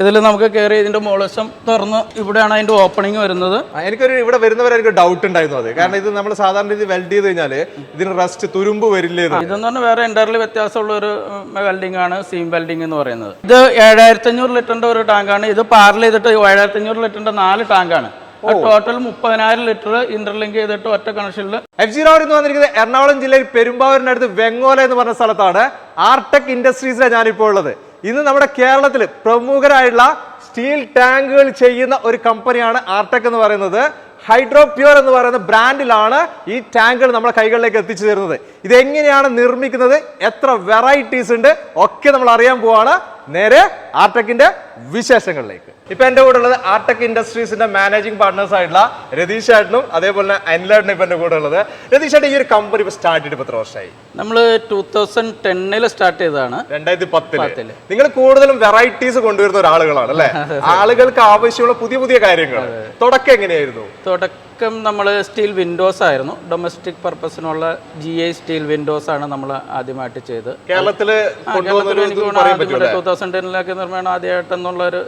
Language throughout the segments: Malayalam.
ഇതിൽ നമുക്ക് കയറി ഇതിന്റെ മോളശം തുറന്ന് ഇവിടെയാണ് അതിന്റെ ഓപ്പണിംഗ് വരുന്നത്. എനിക്കൊരു ഇവിടെ വരുന്നവരെ എനിക്ക് ഡൗട്ട് ഉണ്ടായിരുന്നു അത് കാരണം ഇത് നമ്മൾ സാധാരണ രീതി വെൽഡ് ചെയ്ത് കഴിഞ്ഞാൽ ഇതിന് റസ്റ്റ് തുരുമ്പ് വരില്ലേ. ഇതെന്ന് പറഞ്ഞാൽ വേറെ എന്റർലി വ്യത്യാസമുള്ള ഒരു വെൽഡിംഗ് ആണ് സീം വെൽഡിംഗ് എന്ന് പറയുന്നത്. ഇത് ഏഴായിരത്തി അഞ്ഞൂറ് ലിറ്ററിന്റെ ഒരു ടാങ്കാണ് ഇത് പാർൽ ചെയ്തിട്ട് ഏഴായിരത്തി അഞ്ഞൂറ് ലിറ്ററിന്റെ നാല് ടാങ്കാണ് ടോട്ടൽ മുപ്പതിനായിരം ലിറ്റർ ഇന്റർലിങ്ക് ചെയ്തിട്ട് ഒറ്റ കണക്ഷനിൽ എഫ് ജി റോഡ് എന്ന് വന്നിരിക്കുന്നത് എറണാകുളം ജില്ലയിൽ പെരുമ്പാവൂരിനടുത്ത് വെങ്ങോല എന്ന് പറഞ്ഞ സ്ഥലത്താണ് ആർടെക് ഇൻഡസ്ട്രീസിലാണ് ഞാനിപ്പോൾ ഉള്ളത്. ഇന്ന് നമ്മുടെ കേരളത്തിൽ പ്രമുഖരായിട്ടുള്ള സ്റ്റീൽ ടാങ്കുകൾ ചെയ്യുന്ന ഒരു കമ്പനിയാണ് ആർടെക് എന്ന് പറയുന്നത്. ഹൈഡ്രോ പ്യൂർ എന്ന് പറയുന്ന ബ്രാൻഡിലാണ് ഈ ടാങ്കുകൾ നമ്മുടെ കൈകളിലേക്ക് എത്തിച്ചു തരുന്നത്. ഇതെങ്ങനെയാണ് നിർമ്മിക്കുന്നത്? എത്ര വെറൈറ്റീസ് ഉണ്ട്? ഒക്കെ നമ്മൾ അറിയാൻ പോവാണ്. നേരെ ആർടെക്കിന്റെ വിശേഷങ്ങളിലേക്ക്. ഇപ്പൊ എന്റെ കൂടെ ഉള്ളത് ആർടെക് ഇൻഡസ്ട്രീസിന്റെ മാനേജിംഗ് പാർട്ട്നേഴ്സ് ആയിട്ടുള്ള രതീഷ് ഏട്ടനും അതേപോലെ തന്നെ അനിലേട്ടനും ഇപ്പൊ എന്റെ കൂടെ ഉള്ളത് രതീഷ് ഏട്ടൻ ഈ ഒരു കമ്പനി ഇപ്പൊ സ്റ്റാർട്ട് ചെയ്തിട്ട് എത്ര വർഷമായി? നമ്മൾ ടൂ തൗസൻഡ് ടെന്നിൽ സ്റ്റാർട്ട് ചെയ്തതാണ്. രണ്ടായിരത്തി പത്തിൽ. നിങ്ങൾ കൂടുതലും വെറൈറ്റീസ് കൊണ്ടുവരുന്ന ഒരാളുകളാണ് അല്ലെ? ആളുകൾക്ക് ആവശ്യമുള്ള പുതിയ പുതിയ കാര്യങ്ങൾ. തുടക്കം എങ്ങനെയായിരുന്നു? തുടക്കം നമ്മൾ സ്റ്റീൽ വിൻഡോസ് ആയിരുന്നു. ഡൊമസ്റ്റിക് പർപ്പസിനുള്ള ജി ഐ സ്റ്റീൽ വിൻഡോസ് ആണ് നമ്മൾ ആദ്യമായിട്ട് ചെയ്ത് കേരളത്തിൽ ടൂ തൗസൻഡ് ടെന്നിലൊക്കെ നിർമ്മാണം ആദ്യമായിട്ടെന്നുള്ള ഒരു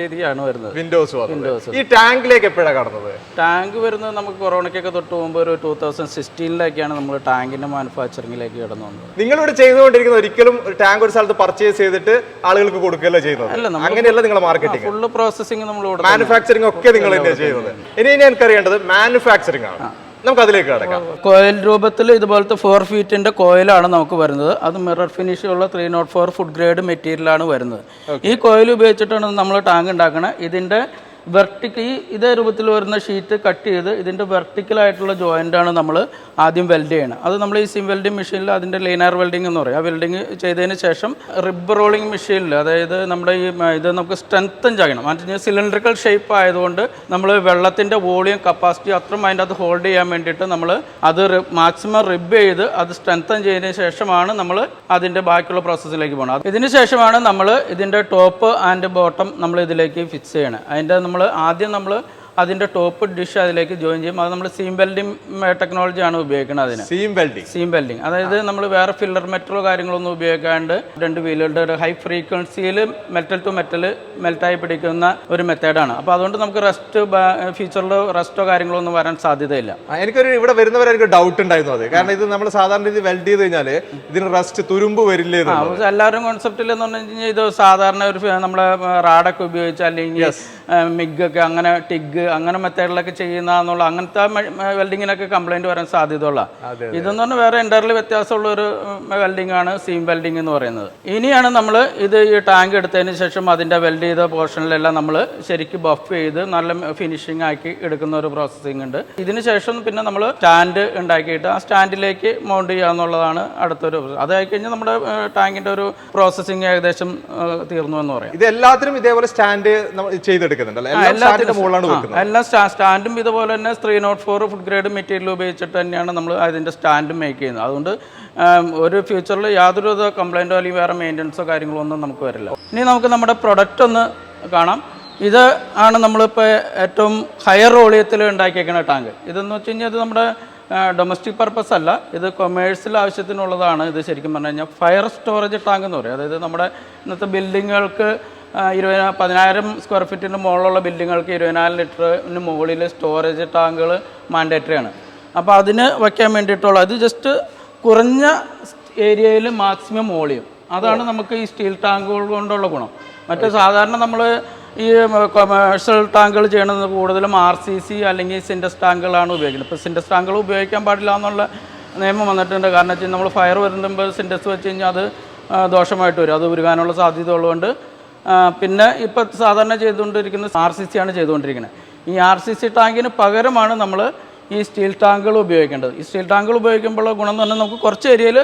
രീതിയാണ് വരുന്നത്. വിൻഡോസ് വിൻഡോസ് ഈ ടാങ്കിലേക്ക് എപ്പോഴാണ് കടന്നത്? ടാങ്ക് വരുന്നത് നമുക്ക് കൊറോണയ്ക്കൊക്കെ തൊട്ട് മുമ്പ് ഒരു ടൂ തൗസൻഡ് സിക്സ്റ്റീനിലേക്കാണ് നമ്മൾ ടാങ്കിന്റെ മാനുഫാക്ചറിങ്ങിലേക്ക് കടന്നു വന്നത്. നിങ്ങളിവിടെ ചെയ്തുകൊണ്ടിരിക്കുന്നത് ഒരിക്കലും ഒരു ടാങ്ക് ഒരു സ്ഥലത്ത് പർച്ചേസ് ചെയ്തിട്ട് ആളുകൾക്ക് കൊടുക്കുകയല്ല ചെയ്യുന്നത്? അല്ല അങ്ങനെയല്ല നിങ്ങളുടെ മാർക്കറ്റിംഗ് ഫുള്ള് പ്രോസസ്സിംഗ് നമ്മൾ മാനുഫാക്ചറിംഗ് ഒക്കെ നിങ്ങൾ ചെയ്യുന്നത്. ഇനി ഇനി എനിക്കറിയേണ്ടത് മാനുഫാക്ചറിംഗ് ആണ്. നമുക്ക് അതിലേക്ക് കടക്കാം കോയൽ രൂപത്തിൽ ഇതുപോലത്തെ ഫോർ ഫീറ്റിന്റെ കോയിലാണ് നമുക്ക് വരുന്നത്. അത് മിറർ ഫിനിഷ് ഉള്ള three nought four food grade മെറ്റീരിയലാണ് വരുന്നത്. ഈ കോയിൽ ഉപയോഗിച്ചിട്ടാണ് നമ്മൾ ടാങ്ക് ഉണ്ടാക്കുന്നത് ഇതിന്റെ വെർട്ടിക്കൽ ഈ ഇതേ രൂപത്തിൽ വരുന്ന ഷീറ്റ് കട്ട് ചെയ്ത് ഇതിന്റെ വെർട്ടിക്കലായിട്ടുള്ള ആണ് നമ്മൾ ആദ്യം വെൽഡ് ചെയ്യണം അത് നമ്മൾ ഈ സിം വെൽഡിംഗ് മെഷീനിൽ അതിന്റെ ലൈനർ വെൽഡിംഗ് എന്ന് പറയും. ആ വെൽഡിംഗ് ചെയ്തതിന് ശേഷം റിബ് റോളിംഗ് മെഷീനിൽ അതായത് നമ്മുടെ ഈ ഇത് നമുക്ക് സ്ട്രെങ്തൻ ചെയ്യണം മറ്റേ സിലിണ്ടറിക്കൽ ഷേപ്പ് ആയതുകൊണ്ട് നമ്മൾ വെള്ളത്തിന്റെ വോളിയം കപ്പാസിറ്റി അത്രയും അതിന്റെ അത് ഹോൾഡ് ചെയ്യാൻ വേണ്ടിയിട്ട് നമ്മൾ അത് മാക്സിമം റിബ് ചെയ്ത് അത് സ്ട്രെങ്തൻ ചെയ്തതിന് ശേഷമാണ് നമ്മൾ അതിന്റെ ബാക്കിയുള്ള പ്രോസസ്സിലേക്ക് പോകുന്നത് ഇതിന് ശേഷമാണ് നമ്മൾ ഇതിന്റെ ടോപ്പ് ആൻഡ് ബോട്ടം നമ്മൾ ഇതിലേക്ക് ഫിക്സ് ചെയ്യണം അതിന്റെ നമ്മൾ ആദ്യം നമ്മൾ അതിന്റെ ടോപ്പ് ഡിഷ് അതിലേക്ക് ജോയിൻ ചെയ്യും. അത് നമ്മൾ സീം വെൽഡിംഗ് ടെക്നോളജിയാണ് ഉപയോഗിക്കുന്നത് അതിന്. സീം വെൽഡിംഗ് സീം വെൽഡിംഗ് അതായത് നമ്മൾ വേറെ ഫില്ലർ മെറ്റലോ കാര്യങ്ങളൊന്നും ഉപയോഗിക്കാണ്ട് രണ്ട് വീലുകളുടെ ഒരു ഹൈ ഫ്രീക്വൻസിയിൽ മെറ്റൽ ടു മെറ്റൽ മെൽറ്റായി പിടിക്കുന്ന ഒരു മെത്തേഡാണ് അപ്പോൾ അതുകൊണ്ട് നമുക്ക് റെസ്റ്റ് ഫ്യൂച്ചറിൽ റെസ്റ്റോ കാര്യങ്ങളോ ഒന്നും വരാൻ സാധ്യതയില്ല. എനിക്കൊരു ഇവിടെ വരുന്നവരെനിക്ക് ഡൗട്ട് ഉണ്ടായിരുന്നു അത്. കാരണം ഇത് നമ്മൾ സാധാരണ രീതിയിൽ വെൽഡ് ചെയ്ത് കഴിഞ്ഞാൽ ഇതിന് റെസ്റ്റ് തുരുമ്പ് വരില്ലേ എല്ലാവരും കോൺസെപ്റ്റിൽ എന്ന് പറഞ്ഞു കഴിഞ്ഞാൽ ഇത് സാധാരണ ഒരു നമ്മളെ റാഡൊക്കെ ഉപയോഗിച്ച് അല്ലെങ്കിൽ മിഗ് ഒക്കെ അങ്ങനെ ടിഗ് അങ്ങനെ മെത്തേഡിലൊക്കെ ചെയ്യുന്ന എന്നുള്ള അങ്ങനത്തെ വെൽഡിങ്ങിനൊക്കെ കംപ്ലൈന്റ് വരാൻ സാധ്യതയുള്ള. ഇതെന്ന് പറഞ്ഞാൽ വേറെ എന്റർലി വ്യത്യാസമുള്ള ഒരു വെൽഡിംഗ് ആണ് സീം വെൽഡിംഗ് എന്ന് പറയുന്നത്. ഇനിയാണ് നമ്മൾ ഇത് ഈ ടാങ്ക് എടുത്തതിന് ശേഷം അതിന്റെ വെൽഡ് ചെയ്ത പോർഷനിലെല്ലാം നമ്മൾ ശരിക്കും ബഫ് ചെയ്ത് നല്ല ഫിനിഷിംഗ് ആക്കി എടുക്കുന്ന ഒരു പ്രോസസ്സിംഗ് ഉണ്ട്. ഇതിന് ശേഷം പിന്നെ നമ്മൾ സ്റ്റാൻഡ് ഉണ്ടാക്കിയിട്ട് ആ സ്റ്റാൻഡിലേക്ക് മൗണ്ട് ചെയ്യുക എന്നുള്ളതാണ് അടുത്തൊരു അതായി കഴിഞ്ഞാൽ നമ്മുടെ ടാങ്കിന്റെ ഒരു പ്രോസസ്സിംഗ് ഏകദേശം തീർന്നു എന്ന് പറയാം. ഇത് എല്ലാത്തിനും ഇതേപോലെ സ്റ്റാൻഡ് ചെയ്തെടുക്കുന്നുണ്ട് മുകളിലാണ് വെക്കുന്നത്. എല്ലാ സ്റ്റാ- സ്റ്റാൻഡും ഇതുപോലെ തന്നെ three nought four food grade material ഉപയോഗിച്ചിട്ട് തന്നെയാണ് നമ്മൾ അതിന്റെ സ്റ്റാൻഡ് മേക്ക് ചെയ്യുന്നത്. അതുകൊണ്ട് ഒരു ഫ്യൂച്ചറിൽ യാതൊരു കംപ്ലൈന്റോ അല്ലെങ്കിൽ വേറെ മെയിന്റനൻസോ കാര്യങ്ങളോ ഒന്നും നമുക്ക് വരില്ല. ഇനി നമുക്ക് നമ്മുടെ പ്രൊഡക്റ്റ് ഒന്ന് കാണാം. ഇത് ആണ് നമ്മളിപ്പോൾ ഏറ്റവും ഹയർ വോളിയത്തിൽ ഉണ്ടാക്കിയേക്കുന്ന ടാങ്ക് ഇതെന്ന് വെച്ച് കഴിഞ്ഞാൽ ഇത് നമ്മുടെ ഡൊമസ്റ്റിക് പർപ്പസ് അല്ല. ഇത് കൊമേഴ്സ്യൽ ആവശ്യത്തിനുള്ളതാണ്. ഇത് ശരിക്കും പറഞ്ഞു കഴിഞ്ഞാൽ ഫയർ സ്റ്റോറേജ് ടാങ്ക് എന്ന് പറയും. അതായത് നമ്മുടെ ഇന്നത്തെ ബിൽഡിങ്ങുകൾക്ക് ഇരുപതിന പതിനായിരം സ്ക്വയർ ഫീറ്റിന് മുകളിലുള്ള ബിൽഡിങ്ങുകൾക്ക് ഇരുപതിനായിരം ലിറ്ററിന് മുകളിൽ സ്റ്റോറേജ് ടാങ്കുകൾ മാൻഡേറ്ററി ആണ്. അപ്പോൾ അതിന് വയ്ക്കാൻ വേണ്ടിയിട്ടുള്ള അത് ജസ്റ്റ് കുറഞ്ഞ ഏരിയയിൽ മാക്സിമം വോളിയം അതാണ് നമുക്ക് ഈ സ്റ്റീൽ ടാങ്കുകൾ കൊണ്ടുള്ള ഗുണം. മറ്റേ സാധാരണ നമ്മൾ ഈ കൊമേഴ്ഷ്യൽ ടാങ്കുകൾ ചെയ്യണത് കൂടുതലും ആർ സി സി അല്ലെങ്കിൽ സിൻഡസ് ടാങ്കുകളാണ് ഉപയോഗിക്കുന്നത്. ഇപ്പോൾ സിൻഡസ് ടാങ്കുകൾ ഉപയോഗിക്കാൻ പാടില്ല എന്നുള്ള നിയമം വന്നിട്ടുണ്ട്. കാരണം വെച്ചാൽ നമ്മൾ ഫയർ വരുമ്പോൾ സിൻഡസ് വെച്ച് കഴിഞ്ഞാൽ അത് ദോഷമായിട്ട് വരും. അത് ഉരുകാനുള്ള സാധ്യത ഉള്ളതുകൊണ്ട് പിന്നെ ഇപ്പോൾ സാധാരണ ചെയ്തുകൊണ്ടിരിക്കുന്നത് ആർ സി സി ആണ് ചെയ്തുകൊണ്ടിരിക്കുന്നത്. ഈ ആർ സി സി ടാങ്കിന് പകരമാണ് നമ്മൾ ഈ സ്റ്റീൽ ടാങ്കുകൾ ഉപയോഗിക്കേണ്ടത്. ഈ സ്റ്റീൽ ടാങ്കുകൾ ഉപയോഗിക്കുമ്പോഴുള്ള ഗുണം എന്ന് പറഞ്ഞാൽ നമുക്ക് കുറച്ച് ഏരിയയിൽ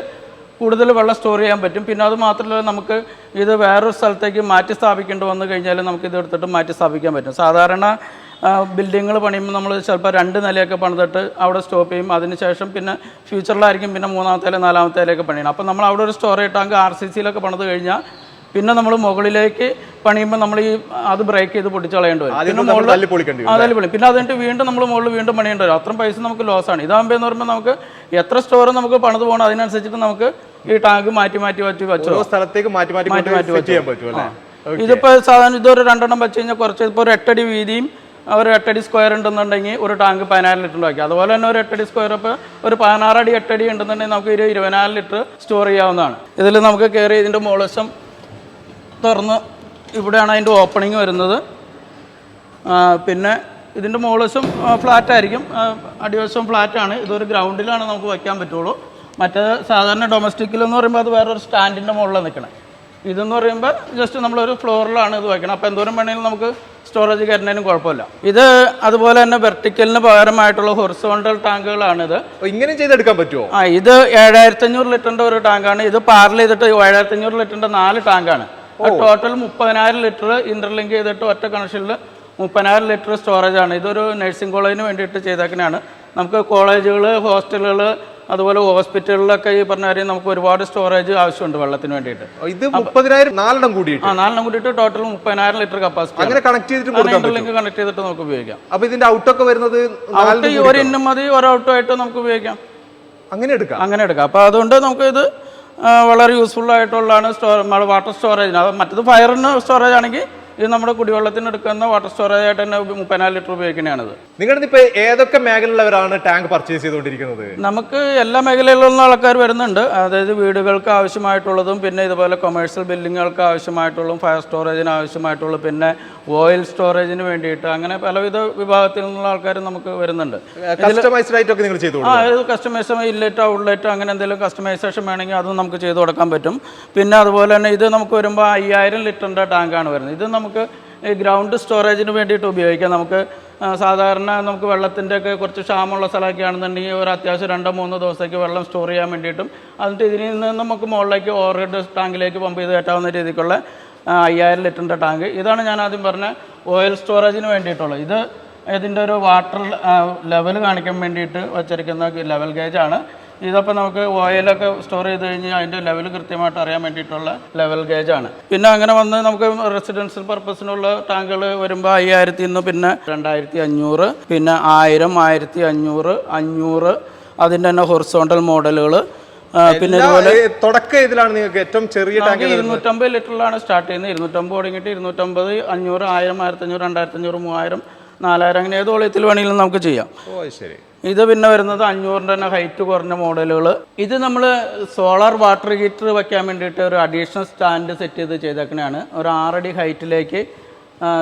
കൂടുതൽ വെള്ളം സ്റ്റോർ ചെയ്യാൻ പറ്റും. പിന്നെ അത് മാത്രമല്ല നമുക്ക് ഇത് വേറൊരു സ്ഥലത്തേക്ക് മാറ്റി സ്ഥാപിക്കേണ്ടി വന്നു കഴിഞ്ഞാൽ നമുക്ക് ഇത് എടുത്തിട്ട് മാറ്റി സ്ഥാപിക്കാൻ പറ്റും. സാധാരണ ബിൽഡിങ്ങൾ പണിയുമ്പോൾ നമ്മൾ ചിലപ്പോൾ രണ്ട് നിലയൊക്കെ പണിതിട്ട് അവിടെ സ്റ്റോപ്പ് ചെയ്യും. അതിനുശേഷം പിന്നെ ഫ്യൂച്ചറിലായിരിക്കും പിന്നെ മൂന്നാമത്തെ നില നാലാമത്തെ നിലയൊക്കെ പണിയണം. അപ്പോൾ നമ്മൾ അവിടെ ഒരു സ്റ്റോറേജ് ടാങ്ക് ആർ സി സിയിലൊക്കെ പണിത് കഴിഞ്ഞാൽ പിന്നെ നമ്മൾ മുകളിലേക്ക് പണിയുമ്പോൾ നമ്മൾ ഈ അത് ബ്രേക്ക് ചെയ്ത് പൊട്ടിച്ച് കളയേണ്ടി വരും. പിന്നെ മുകളിൽ തല്ലി വിളി പിന്നെ അതിന്റെ വീണ്ടും നമ്മൾ മുകളിൽ വീണ്ടും പണിയേണ്ടി വരും. അത്രയും പൈസ നമുക്ക് ലോസ് ആണ്. ഇതാകുമ്പോൾ എന്ന് പറയുമ്പോൾ നമുക്ക് എത്ര സ്റ്റോർ നമുക്ക് പണിത് പോകണം അതിനനുസരിച്ചിട്ട് നമുക്ക് ഈ ടാങ്ക് മാറ്റി മാറ്റി മാറ്റി വെച്ചോ. സ്ഥലത്തേക്ക് മാറ്റി മാറ്റി മാറ്റി മാറ്റി ചെയ്യാൻ പറ്റും അല്ലേ? ഇതിപ്പോ സാധാരണ ഇതൊരു രണ്ടെണ്ണം വെച്ച് കഴിഞ്ഞാൽ കുറച്ച് ഇപ്പോൾ ഒരു എട്ടടി വീതിയും ഒരു എട്ടടി സ്ക്വയർ ഉണ്ടെന്നുണ്ടെങ്കിൽ ഒരു ടാങ്ക് പതിനാല് ലിറ്റർ ഉണ്ടാക്കി അതുപോലെ തന്നെ ഒരു എട്ടടി സ്ക്വയർ ഇപ്പോൾ ഒരു പതിനാറടി എട്ടടി ഉണ്ടെന്നുണ്ടെങ്കിൽ നമുക്ക് ഒരു ഇരുപതിനാല് ലിറ്റർ സ്റ്റോർ ചെയ്യാവുന്നതാണ്. ഇതിൽ നമുക്ക് കയറി ഇതിന്റെ മുകളശം തുറന്ന് ഇവിടെയാണ് അതിന്റെ ഓപ്പണിങ് വരുന്നത്. പിന്നെ ഇതിന്റെ മുകളവശം ഫ്ലാറ്റായിരിക്കും. അടിവശം ഫ്ലാറ്റാണ്. ഇതൊരു ഗ്രൗണ്ടിലാണ് നമുക്ക് വയ്ക്കാൻ പറ്റുള്ളൂ. മറ്റേ സാധാരണ ഡൊമസ്റ്റിക്കിൽ എന്ന് പറയുമ്പോൾ അത് വേറൊരു സ്റ്റാൻഡിന്റെ മുകളിലാണ് നിൽക്കണം. ഇതെന്ന് പറയുമ്പോൾ ജസ്റ്റ് നമ്മളൊരു ഫ്ലോറിലാണ് ഇത് വയ്ക്കണം. അപ്പോൾ എന്തോരം വേണമെങ്കിലും നമുക്ക് സ്റ്റോറേജ് കയറുന്നതിനും കുഴപ്പമില്ല. ഇത് അതുപോലെ തന്നെ വെർട്ടിക്കലിന് പകരമായിട്ടുള്ള ഹൊറിസോണ്ടൽ ടാങ്കുകളാണിത് ഇങ്ങനെ ചെയ്തെടുക്കാൻ പറ്റുമോ? ആ ഇത് ഏഴായിരത്തി അഞ്ഞൂറ് ലിറ്ററിന്റെ ഒരു ടാങ്കാണ് ഇത് പാർൽ ചെയ്തിട്ട് ഏഴായിരത്തി അഞ്ഞൂറ് ലിറ്ററിന്റെ നാല് ടാങ്കാണ് ടോട്ടൽ മുപ്പതിനായിരം ലിറ്റർ ഇന്റർലിങ്ക് ചെയ്തിട്ട് ഒറ്റ കണക്ഷനിൽ മുപ്പതിനായിരം ലിറ്റർ സ്റ്റോറേജ് ആണ്. ഇതൊരു നഴ്സിംഗ് കോളേജിന് വേണ്ടിയിട്ട് ചെയ്തേക്കുന്നതാണ് നമുക്ക് കോളേജുകൾ ഹോസ്റ്റലുകൾ അതുപോലെ ഹോസ്പിറ്റലുകളിലൊക്കെ ഈ പറഞ്ഞ കാര്യം നമുക്ക് ഒരുപാട് സ്റ്റോറേജ് ആവശ്യമുണ്ട് വെള്ളത്തിന് വേണ്ടിയിട്ട്. ഇത് മുപ്പതിനായിരം നാലെണ്ണം കൂടിയിട്ട്. ആ നാലെണ്ണം കൂടിയിട്ട് ടോട്ടൽ മുപ്പതിനായിരം ലിറ്റർ കപ്പാസിറ്റി അങ്ങനെ കണക്ട് ചെയ്തിട്ട് ഇന്റർലിങ്ക് കണക്ട് ചെയ്തിട്ട് നമുക്ക് ഉപയോഗിക്കാം. അപ്പൊ ഇതിന്റെ ഔട്ടൊക്കെ വരുന്നത് ഔട്ട് ഒരു ഇന്നും മതി ഒരു ഔട്ടും ആയിട്ട് നമുക്ക് ഉപയോഗിക്കാം. അങ്ങനെ എടുക്കാം. അങ്ങനെ എടുക്കാം. അപ്പൊ അതുകൊണ്ട് നമുക്ക് ഇത് വളരെ യൂസ്ഫുൾ ആയിട്ടുള്ളതാണ് സ്റ്റോർ വാട്ടർ സ്റ്റോറേജിന് അത് മറ്റത് ഫയറിന് സ്റ്റോറേജ് ആണെങ്കിൽ ഇത് നമ്മുടെ കുടിവെള്ളത്തിന് എടുക്കുന്ന വാട്ടർ സ്റ്റോറേജ് ആയിട്ട് തന്നെ മുപ്പതിനാല് ലിറ്റർ ഉപയോഗിക്കുന്നതാണിത്. നിങ്ങളുടെ ഇപ്പൊ ഏതൊക്കെ മേഖലയിലുള്ളവരാണ് ടാങ്ക് പർച്ചേസ് ചെയ്തുകൊണ്ടിരിക്കുന്നത്? നമുക്ക് എല്ലാ മേഖലയിലുള്ള ആൾക്കാർ വരുന്നുണ്ട്. അതായത് വീടുകൾക്ക് ആവശ്യമായിട്ടുള്ളതും പിന്നെ ഇതുപോലെ കൊമേഴ്ഷ്യൽ ബിൽഡിങ്ങുകൾക്ക് ആവശ്യമായിട്ടുള്ളതും ഫയർ സ്റ്റോറേജിന് ആവശ്യമായിട്ടുള്ളതും പിന്നെ ഓയിൽ സ്റ്റോറേജിന് വേണ്ടിയിട്ട് അങ്ങനെ പലവിധ വിഭാഗത്തിൽ നിന്നുള്ള ആൾക്കാർ നമുക്ക് വരുന്നുണ്ട്. കസ്റ്റമൈസ്ഡ് ആയിട്ടൊക്കെ നിങ്ങൾ ചെയ്തു ആ ഇത് കസ്റ്റമൈസ് ഇല്ലറ്റ് ഔട്ട്ലെറ്റ് അങ്ങനെ എന്തെങ്കിലും കസ്റ്റമൈസേഷൻ വേണമെങ്കിൽ അതും നമുക്ക് ചെയ്തു കൊടുക്കാൻ പറ്റും. പിന്നെ അതുപോലെ തന്നെ ഇത് നമുക്ക് വരുമ്പോൾ അയ്യായിരം ലിറ്ററിന്റെ ടാങ്കാണ് വരുന്നത്. ഇത് നമുക്ക് ഗ്രൗണ്ട് സ്റ്റോറേജിന് വേണ്ടിയിട്ട് ഉപയോഗിക്കാം. നമുക്ക് സാധാരണ നമുക്ക് വെള്ളത്തിന്റെ ഒക്കെ കുറച്ച് ക്ഷാമമുള്ള സ്ഥലമൊക്കെ ആണെന്നുണ്ടെങ്കിൽ ഒരു അത്യാവശ്യം രണ്ടോ മൂന്നോ ദിവസത്തേക്ക് വെള്ളം സ്റ്റോർ ചെയ്യാൻ വേണ്ടിയിട്ടും എന്നിട്ട് ഇതിൽ നിന്ന് നമുക്ക് മുകളിലേക്ക് ഓവർഹെഡ് ടാങ്കിലേക്ക് പമ്പ് ചെയ്ത് കയറ്റാവുന്ന രീതിക്കുള്ള അയ്യായിരം ലിറ്ററിന്റെ ടാങ്ക്. ഇതാണ് ഞാൻ ആദ്യം പറഞ്ഞ ഓയിൽ സ്റ്റോറേജിന് വേണ്ടിയിട്ടുള്ളത്. ഇത് ഇതിന്റെ ഒരു വാട്ടർ ലെവൽ കാണിക്കാൻ വേണ്ടിയിട്ട് വച്ചിരിക്കുന്ന ലെവൽ ഗേജാണ് ഇതപ്പോൾ നമുക്ക് ഓയിലൊക്കെ സ്റ്റോർ ചെയ്ത് കഴിഞ്ഞാൽ അതിന്റെ ലെവൽ കൃത്യമായിട്ട് അറിയാൻ വേണ്ടിയിട്ടുള്ള ലെവൽ ഗേജ് ആണ്. പിന്നെ അങ്ങനെ വന്ന് നമുക്ക് റെസിഡൻഷ്യൽ പർപ്പസിനുള്ള ടാങ്കുകൾ വരുമ്പോൾ അയ്യായിരത്തി നിന്ന് പിന്നെ രണ്ടായിരത്തി അഞ്ഞൂറ് പിന്നെ ആയിരം ആയിരത്തി അഞ്ഞൂറ് അഞ്ഞൂറ് അതിന്റെ തന്നെ ഹൊറിസോണ്ടൽ മോഡലുകൾ പിന്നെ ഇതുപോലെ തുടക്കം ഇതിലാണ് നിങ്ങൾക്ക് ഏറ്റവും ചെറിയ ടാങ്ക് ഇരുന്നൂറ്റമ്പത് ലിറ്ററിലാണ് സ്റ്റാർട്ട് ചെയ്യുന്നത്. ഇരുന്നൂറ്റമ്പത് തുടങ്ങിയിട്ട് ഇരുന്നൂറ്റമ്പത് അഞ്ഞൂറ് ആയിരം ആയിരത്തി അഞ്ഞൂറ് രണ്ടായിരത്തി അഞ്ഞൂറ് മൂവായിരം നാലായിരം അങ്ങനെ ഏത് വോളിയത്തിൽ വേണമെങ്കിലും നമുക്ക് ചെയ്യാം. ഓ ശരി. ഇത് പിന്നെ വരുന്നത് അഞ്ഞൂറിന്റെ തന്നെ ഹൈറ്റ് കുറഞ്ഞ മോഡലുകൾ ഇത് നമ്മൾ സോളാർ വാട്ടർ ഹീറ്റർ വയ്ക്കാൻ വേണ്ടിയിട്ട് ഒരു അഡീഷണൽ സ്റ്റാൻഡ് സെറ്റ് ചെയ്ത് ചെയ്തേക്കണതാണ് ഒരു ആറടി ഹൈറ്റിലേക്ക്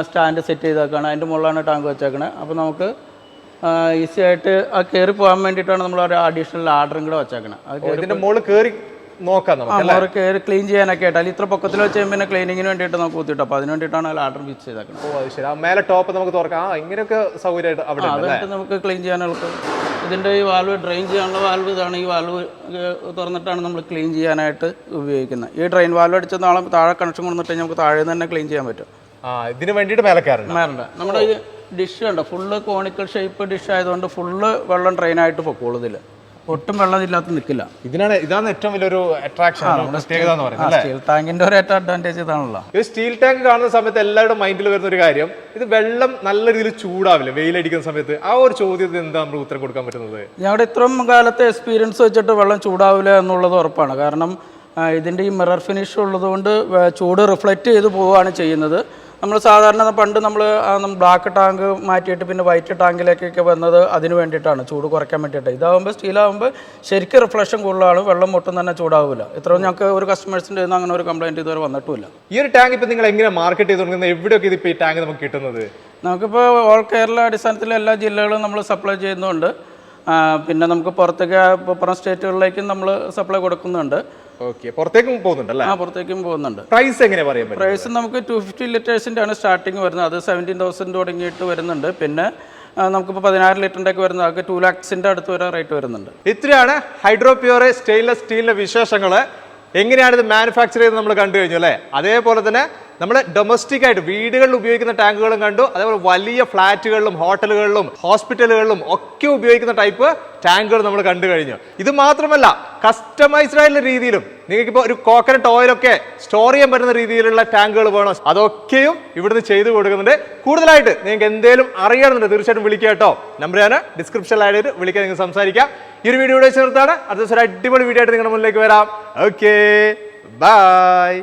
സ്റ്റാൻഡ് സെറ്റ് ചെയ്തേക്കാണ്. അതിന്റെ മുകളിലാണ് ടാങ്ക് വെച്ചേക്കണത് അപ്പോൾ നമുക്ക് ഈസി ആയിട്ട് ആ കയറി പോകാൻ വേണ്ടിയിട്ടാണ് നമ്മൾ ഒരു അഡീഷണൽ ലാഡറും കൂടെ വെച്ചേക്കണത് മുകളിൽ കയറി നോക്കാം മോറ് കയറി ക്ലീൻ ചെയ്യാനൊക്കെ ആയിട്ട്. അല്ലെങ്കിൽ ഇത്ര പൊക്കത്തിൽ വെച്ച് കഴിയുമ്പോൾ പിന്നെ ക്ലീനിങ്ങിന് വേണ്ടിയിട്ട് നമുക്ക് കുത്തിയിട്ട് അപ്പോൾ അതിന് വേണ്ടിയിട്ടാണ് ലാഡർ ഫിക്സ് ചെയ്തേക്കുന്നത് ഓ ശരി. ആ മേലെ ടോപ്പ് നമുക്ക് തുറക്കാം. ആ ഇങ്ങനെയൊക്കെ സൗകര്യമായിട്ട് അവിടെ നമുക്ക് ക്ലീൻ ചെയ്യാൻ എളുപ്പം ഇതിന്റെ ഈ വാൽവ് ഡ്രെയിൻ ചെയ്യാനുള്ള വാൽവ് ഇതാണ്. ഈ വാൽവ് തുറന്നിട്ടാണ് നമ്മൾ ക്ലീൻ ചെയ്യാനായിട്ട് ഉപയോഗിക്കുന്നത്. ഈ ഡ്രെയിൻ വാൽവ് അടിച്ച നാളെ താഴെ കണക്ഷൻ കൊണ്ടിട്ട് നമുക്ക് താഴെ തന്നെ ക്ലീൻ ചെയ്യാൻ പറ്റും. ആ ഇതിന് വേണ്ടിയിട്ട് മേലക്കാറുണ്ട് മേലുണ്ട് നമ്മുടെ ഈ ഡിഷ് ഉണ്ട് ഫുള്ള് കോണിക്കൽ ഷേപ്പ് ഡിഷ് ആയതുകൊണ്ട് ഫുള്ള് വെള്ളം ഡ്രെയിനായിട്ട് പൊക്കോളൂ ഇതിൽ ഒട്ടും വെള്ളമില്ലാത്ത നിൽക്കില്ല ഇതിനാണ് ഇതാണ് ഏറ്റവും വലിയൊരു അട്രാക്ഷൻ പ്രത്യേകത എന്ന് പറയുന്നത് സ്റ്റീൽ ടാങ്കിന്റെ ഒരു ഏറ്റവും അഡ്വാന്റേജ് ഇതാണല്ലോ. ഇത് സ്റ്റീൽ ടാങ്ക് കാണുന്ന സമയത്ത് എല്ലാവരുടെ മൈൻഡിൽ വരുന്ന ഒരു കാര്യം ഇത് വെള്ളം നല്ല രീതിയിൽ ചൂടാവില്ല വെയിലടിക്കുന്ന സമയത്ത്? ആ ഒരു ചോദ്യത്തിന് എന്താ നമ്മൾ ഉത്തരം കൊടുക്കാൻ പറ്റുന്നത്? ഞങ്ങളുടെ ഇത്രയും കാലത്തെ എക്സ്പീരിയൻസ് വെച്ചിട്ട് വെള്ളം ചൂടാവില്ല എന്നുള്ളത് ഉറപ്പാണ്. കാരണം ഇതിന്റെ ഇതിന്റെ ഈ മിറർ ഫിനിഷ് ഉള്ളതുകൊണ്ട് ചൂട് റിഫ്ലക്റ്റ് ചെയ്ത് പോവുകയാണ് ചെയ്യുന്നത്. നമ്മൾ സാധാരണ പണ്ട് നമ്മൾ ബ്ലാക്ക് ടാങ്ക് മാറ്റിയിട്ട് പിന്നെ വൈറ്റ് ടാങ്കിലേക്കൊക്കെ വന്നത് അതിന് വേണ്ടിയിട്ടാണ് ചൂട് കുറയ്ക്കാൻ വേണ്ടിയിട്ട്. ഇതാകുമ്പോൾ സ്റ്റീലാകുമ്പോൾ ശരിക്കും റിഫ്ലക്ഷൻ കൂടുതലാണ് വെള്ളം ഒട്ടും തന്നെ ചൂടാവില്ല ഇത്രയും ഞങ്ങൾക്ക് ഒരു കസ്റ്റമേഴ്സിന്റെ നിന്ന് അങ്ങനെ ഒരു കംപ്ലൈന്റ് ഇതുവരെ വന്നിട്ടില്ല ഈ ഒരു ടാങ്ക് ഇപ്പോൾ നിങ്ങൾ എങ്ങനെ മാർക്കറ്റ് ചെയ്ത് തുടങ്ങുന്നത് എവിടെയൊക്കെ ഇതിപ്പോൾ ഈ ടാങ്ക് നമുക്ക് കിട്ടുന്നത്? നമുക്കിപ്പോൾ ഓൾ കേരള അടിസ്ഥാനത്തിൽ എല്ലാ ജില്ലകളും നമ്മൾ സപ്ലൈ ചെയ്യുന്നുണ്ട്. പിന്നെ നമുക്ക് പുറത്തേക്ക് പുറം സ്റ്റേറ്റുകളിലേക്കും നമ്മൾ സപ്ലൈ കൊടുക്കുന്നുണ്ട്. ഓക്കെ പുറത്തേക്കും പോകുന്നുണ്ട് അല്ലേ ആ പുറത്തേക്കും പോകുന്നുണ്ട്. പ്രൈസ് എങ്ങനെ പറയാൻ പറ്റും പ്രൈസ് നമുക്ക് ടു ഫിഫ്റ്റി ലിറ്റേഴ്സിന്റെ ആണ് സ്റ്റാർട്ടിങ് വരുന്നത്. അത് സെവന്റീൻ തൗസൻഡ് തുടങ്ങിയിട്ട് വരുന്നുണ്ട്. പിന്നെ നമുക്കിപ്പോൾ പതിനായിരം ലിറ്ററിന്റെ ഒക്കെ വരുന്നത്. അതൊക്കെ ടു ലാക്സിന്റെ അടുത്ത് വരെ റേറ്റ് വരുന്നുണ്ട്. ഇത്രയാണ് ഹൈഡ്രോ പ്യൂർ സ്റ്റെയിൻലെസ് സ്റ്റീലിന്റെ വിശേഷങ്ങൾ എങ്ങനെയാണ് ഇത് മാനുഫാക്ചർ ചെയ്ത് നമ്മൾ കണ്ടു കഴിഞ്ഞു അല്ലേ? അതേപോലെ തന്നെ നമ്മൾ ഡൊമസ്റ്റിക് ആയിട്ട് വീടുകളിൽ ഉപയോഗിക്കുന്ന ടാങ്കുകളും കണ്ടു. അതേപോലെ വലിയ ഫ്ലാറ്റുകളിലും ഹോട്ടലുകളിലും ഹോസ്പിറ്റലുകളിലും ഒക്കെ ഉപയോഗിക്കുന്ന ടൈപ്പ് ടാങ്കുകൾ നമ്മൾ കണ്ടു കഴിഞ്ഞു. ഇത് മാത്രമല്ല കസ്റ്റമൈസ്ഡ് ആയിട്ടുള്ള രീതിയിലും നിങ്ങൾക്ക് ഇപ്പോൾ ഒരു കോക്കനട്ട് ഓയിലൊക്കെ സ്റ്റോർ ചെയ്യാൻ പറ്റുന്ന രീതിയിലുള്ള ടാങ്കുകൾ വേണോ? അതൊക്കെയും ഇവിടുന്ന് ചെയ്തു കൊടുക്കുന്നുണ്ട്. കൂടുതലായിട്ട് നിങ്ങൾക്ക് എന്തെങ്കിലും അറിയണമെന്നുണ്ട് തീർച്ചയായിട്ടും വിളിക്കുക കേട്ടോ. നമ്പർ ഞാൻ ഡിസ്ക്രിപ്ഷനിലായിട്ട് വിളിക്കാൻ നിങ്ങൾക്ക് സംസാരിക്കാം. ഈ ഒരു വീഡിയോ ചേർത്താണ് അടുത്ത ദിവസം ഒരു അടിപൊളി വീഡിയോ ആയിട്ട് നിങ്ങളുടെ മുന്നിലേക്ക് വരാം. Okay bye